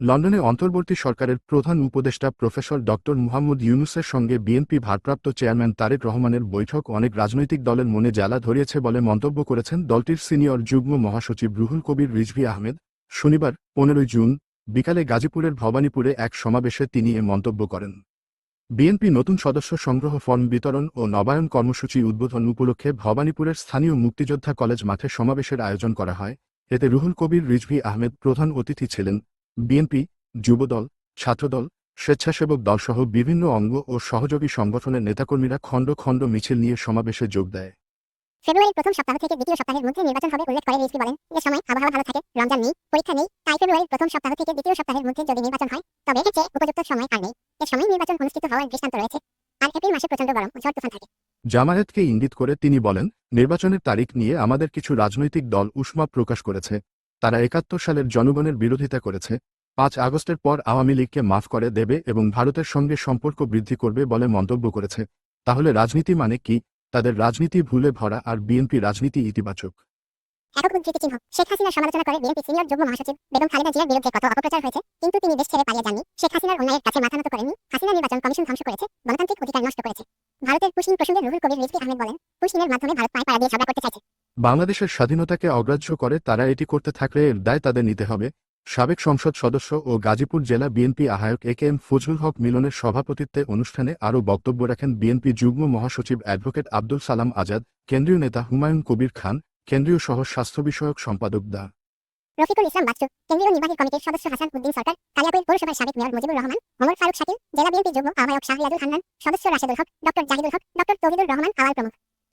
লন্ডনে অন্তর্বর্তী সরকারের প্রধান উপদেষ্টা প্রফেসর ডক্টর মুহাম্মদ ইউনুসের সঙ্গে বিএনপি ভারপ্রাপ্ত চেয়ারম্যান তারেক রহমানের বৈঠক অনেক রাজনৈতিক দলের মনে জ্বালা ধরিয়েছে বলে মন্তব্য করেছেন দলটির সিনিয়র যুগ্ম মহাসচিব রুহুল কবির রিজভি আহমেদ। শনিবার, পনেরোই জুন, বিকালে গাজীপুরের ভবানীপুরে এক সমাবেশে তিনি এ মন্তব্য করেন। বিএনপি নতুন সদস্য সংগ্রহ ফর্ম বিতরণ ও নবায়ন কর্মসূচি উদ্বোধন উপলক্ষে ভবানীপুরের স্থানীয় মুক্তিযোদ্ধা কলেজ মাঠে সমাবেশের আয়োজন করা হয়। এতে রুহুল কবির রিজভি আহমেদ প্রধান অতিথি ছিলেন। বিএনপি যুবদল ছাত্রদল স্বেচ্ছাসেবক দলসহ বিভিন্ন অঙ্গ ও সহযোগী সংগঠনের নেতাকর্মীরা খণ্ড খণ্ড মিছিল নিয়ে সমাবেশে যোগ দেয়। ফেব্রুয়ারির প্রথম সপ্তাহ থেকে দ্বিতীয় সপ্তাহের মধ্যে নির্বাচন হবে উল্লেখ করে রিজভি বলেন এ সময় আবহাওয়া ভালো থাকে রমজান নেই পরীক্ষা নেই তাই ফেব্রুয়ারির প্রথম সপ্তাহ থেকে দ্বিতীয় সপ্তাহের মধ্যে যদি নির্বাচন হয় তবে চেয়ে উপযুক্ত সময় আর নেই। এ সময় নির্বাচন অনুষ্ঠিত হওয়ার দৃষ্টান্ত রয়েছে। আর এপ্রিল মাসে প্রচণ্ড গরম ঝড় তুফান থাকে। জামায়াতকে ইঙ্গিত করে তিনি বলেন নির্বাচনের তারিখ নিয়ে আমাদের কিছু রাজনৈতিক দল উষ্মা প্রকাশ করেছে। তারা একাত্তর সালের জনগণের বিরোধিতা করেছে, পাঁচ আগস্টের পর আওয়ামী লীগকে মাফ করে দেবে এবং ভারতের সঙ্গে সম্পর্ক বৃদ্ধি করবে বলে মন্তব্য করেছে। তাহলে রাজনীতি মানে কি? তাদের রাজনীতি ভুলে ভরা আর বিএনপি রাজনীতি ইতিবাচক। কিন্তু তিনি দেশ ছেড়ে পালিয়ে যাননি। শেখ হাসিনার অন্যায়ের কাছে মাথা নত হাসিনা নির্বাচন কমিশন ধ্বংস করেছে, গণতান্ত্রিক অধিকার নষ্ট করেছে। ভারতের পুশিন প্রসঙ্গে রুহুল কবির রিজভি আহমেদ বলেন, পুশিনের মাধ্যমে ভারত পায়ে পাড়া দিয়ে ঝগড়া করতে চাইছে। বাংলাদেশের স্বাধীনতাকে অগ্রাহ্য করে তারা এটি করতে থাকলে এর দায় তাদের নিতে হবে। সাবেক সংসদ সদস্য ও গাজীপুর জেলা বিএনপি আহ্বায়ক এ কে এম ফজলুল হক মিলনের সভাপতিত্বে অনুষ্ঠানে আরও বক্তব্য রাখেন বিএনপি যুগ্ম মহাসচিব অ্যাডভোকেট আব্দুল সালাম আজাদ, কেন্দ্রীয় নেতা হুমায়ুন কবির খান, কেন্দ্রীয় সহ স্বাস্থ্য বিষয়ক সম্পাদক দা রফিকুল ইসলাম বাচ্চু, কেন্দ্রীয় নির্বাহী কমিটির সদস্য হাসান উদ্দিন সরকার কালিয়াপুর পৌরসভার সাবেক মেয়র মুজিবুর রহমান ওমর ফারুক শাকিল, জেলা বিএনপি যুগ্ম আহ্বায়ক শাহরিয়াদুল হান্নান সদস্য রাশেদুল হক, ডক্টর জাহিদুল হক, ডক্টর তহিদুর রহমান আওয়াল প্রমুখ।